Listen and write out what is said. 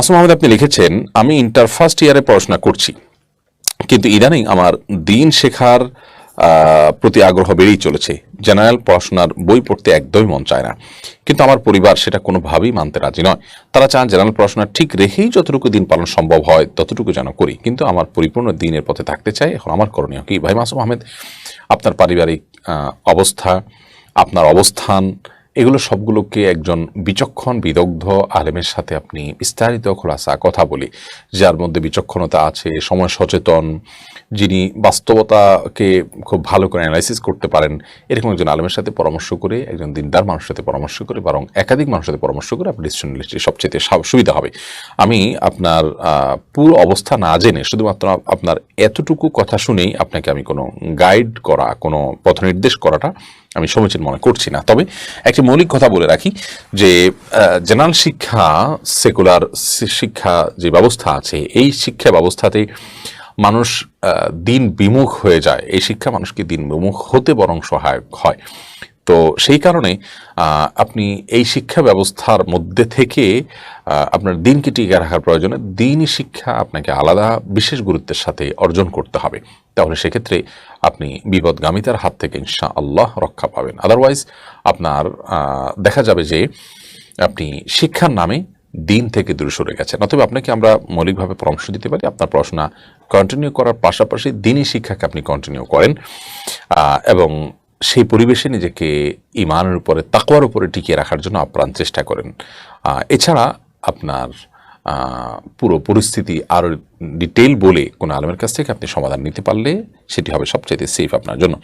আসম আহমেদ, আপনি লিখেছেন, আমি ইন্টার ফার্স্ট ইয়ারে পড়াশোনা করছি, কিন্তু ইদানিং আমার দিন শেখার প্রতি আগ্রহ বেড়েই চলেছে। জেনারেল পড়াশোনার বই পড়তে একদমই মন চায় না। কিন্তু আমার পরিবার সেটা কোনোভাবেই মানতে রাজি নয়। তারা চান জেনারেল পড়াশোনা ঠিক রেখেই যতটুকু দিন পালন সম্ভব হয়, ততটুকু যেন করি। কিন্তু আমার পরিপূর্ণ দিনের পথে থাকতে চাই, এখন আমার করণীয় কি? ভাই মাসুম আহমেদ, আপনার পারিবারিক অবস্থা, আপনার অবস্থান এগুলো সবগুলোকে একজন বিচক্ষণ, বিদগ্ধ আলেমের সাথে আপনি বিস্তারিত খোলাসা কথা বলি। যার মধ্যে বিচক্ষণতা আছে, সময় সচেতন, যিনি বাস্তবতাকে খুব ভালো করে অ্যানালাইসিস করতে পারেন, এরকম একজন আলেমের সাথে পরামর্শ করে, একজন দিনদার মানুষের সাথে পরামর্শ করে, বরং একাধিক মানুষের সাথে পরামর্শ করে আপনি ডিসিশন নিলে সবচেয়ে সুবিধা হবে। আমি আপনার পুরো অবস্থা না জেনে, শুধুমাত্র আপনার এতটুকু কথা শুনেই আপনাকে আমি কোনো গাইড করা, কোনো পথ নির্দেশ করাটা আমি সমীচীন মনে করছি না। তবে একটি মৌলিক কথা বলে রাখি যে জেনারেল শিক্ষা, সেকুলার শিক্ষা যে ব্যবস্থা আছে, এই শিক্ষা ব্যবস্থাতে মানুষ দিন বিমুখ হয়ে যায়। এই শিক্ষা মানুষকে দিন বিমুখ হতে বরং সহায়ক হয়। তো সেই কারণে আপনি এই শিক্ষা ব্যবস্থার মধ্যে থেকে আপনার দিনকে টিকে রাখার প্রয়োজনে দিনই শিক্ষা আপনাকে আলাদা, বিশেষ গুরুত্বের সাথে অর্জন করতে হবে। তাহলে সেক্ষেত্রে আপনি বিপদগামিতার হাত থেকে ইনশা আল্লাহ রক্ষা পাবেন। আদারওয়াইজ আপনার দেখা যাবে যে আপনি শিক্ষার নামে দিন থেকে দূরে সরে গেছেন। অথবা আপনাকে আমরা মৌলিকভাবে পরামর্শ দিতে পারি, আপনার পড়াশোনা কন্টিনিউ করার পাশাপাশি দিনই শিক্ষাকে আপনি কন্টিনিউ করেন। এবং সেই পরিবেশে নিজেকে ইমানের উপরে, তাকওয়ার উপরে টিকিয়ে রাখার জন্য আপ্রাণ চেষ্টা করেন। এছাড়া আপনার পুরো পরিস্থিতি আরও ডিটেল বলে কোনো আলমের কাছ থেকে আপনি সমাধান নিতে পারলে সেটি হবে সবচেয়ে সেফ আপনার জন্য।